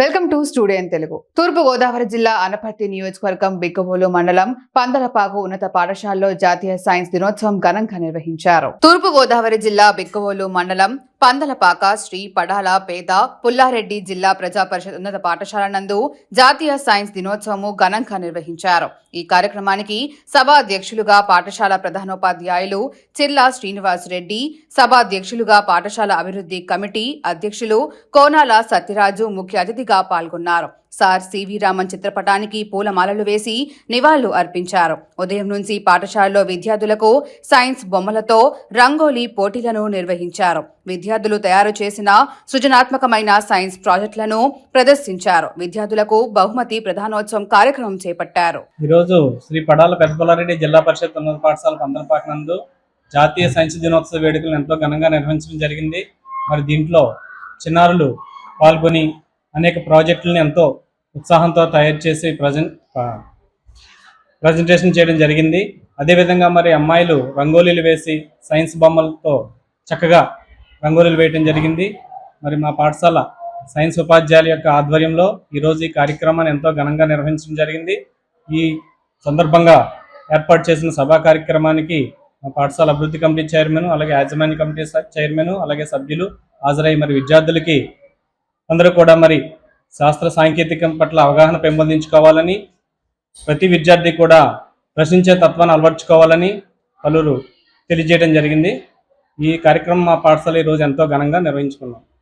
Welcome to స్టూడే Telugu. తూర్పు గోదావరి జిల్లా అనపర్తి నియోజకవర్గం బిక్కబోలు మండలం పందలపాగు ఉన్నత పాఠశాలలో జాతీయ సైన్స్ దినోత్సవం ఘనంగా నిర్వహించారు. తూర్పు గోదావరి జిల్లా బిక్కబోలు మండలం పందలపాక శ్రీ పడాల పేద పుల్లారెడ్డి జిల్లా ప్రజా పరిషత్ ఉన్నత పాఠశాల నందు జాతీయ సైన్స్ దినోత్సవము ఘనంగా నిర్వహించారు. ఈ కార్యక్రమానికి సభాధ్యక్షులుగా పాఠశాల ప్రధానోపాధ్యాయులు చిల్లా శ్రీనివాస్ రెడ్డి సభాధ్యక్షులుగా పాఠశాల అభివృద్ధి కమిటీ అధ్యక్షులు కోనాల సత్యరాజు ముఖ్య అతిథిగా పాల్గొన్నారు. సార్ సివి రామన్ చిత్రపటానికి పూలమాలలు వేసి నివాళులు అర్పించారు. ఉదయం నుంచి పాఠశాలలో విద్యార్థులకు సైన్స్ బొమ్మలతో రంగోలీ పోటీలను నిర్వహించారు. విద్యార్థులు తయారు చేసిన సృజనాత్మకమైన సైన్స్ ప్రాజెక్టులను ప్రదర్శించారు. విద్యార్థులకు బహుమతి ప్రధానోత్సవం కార్యక్రమం చేపట్టారు. ఈరోజు శ్రీ పడాల పెద్దపల్లారెడ్డి జిల్లా పరిషత్ ఉన్నత పాఠశాల పందరపాక నందు జాతీయ సైన్స్ దినోత్సవ వేడుకలను ఎంతో ఘనంగా నిర్వహించడం జరిగింది. మరి దీంట్లో చిన్నారులు పాల్గొని అనేక ప్రాజెక్టులను ఎంతో ఉత్సాహంతో తయారు చేసి ప్రజెంట్ ప్రజెంటేషన్ చేయడం జరిగింది. అదేవిధంగా మరి అమ్మాయిలు రంగోలీలు వేసి సైన్స్ బొమ్మలతో చక్కగా రంగోలీలు వేయడం జరిగింది. మరి మా పాఠశాల సైన్స్ ఉపాధ్యాయుల యొక్క ఆధ్వర్యంలో ఈరోజు ఈ కార్యక్రమాన్ని ఎంతో ఘనంగా నిర్వహించడం జరిగింది. ఈ సందర్భంగా ఏర్పాటు చేసిన సభా కార్యక్రమానికి మా పాఠశాల అభివృద్ధి కమిటీ చైర్మన్ అలాగే యాజమాన్య కమిటీ చైర్మన్ అలాగే సభ్యులు హాజరై మరి విద్యార్థులకి అందరూ కూడా మరి శాస్త్ర సాంకేతికం పట్ల అవగాహన పెంపొందించుకోవాలని ప్రతి విద్యార్థి కూడా ప్రశ్నించే తత్వాన్ని అలవర్చుకోవాలని పలువురు తెలియజేయడం జరిగింది. ఈ కార్యక్రమం మా పాఠశాల ఈరోజు ఎంతో ఘనంగా నిర్వహించుకున్నాం.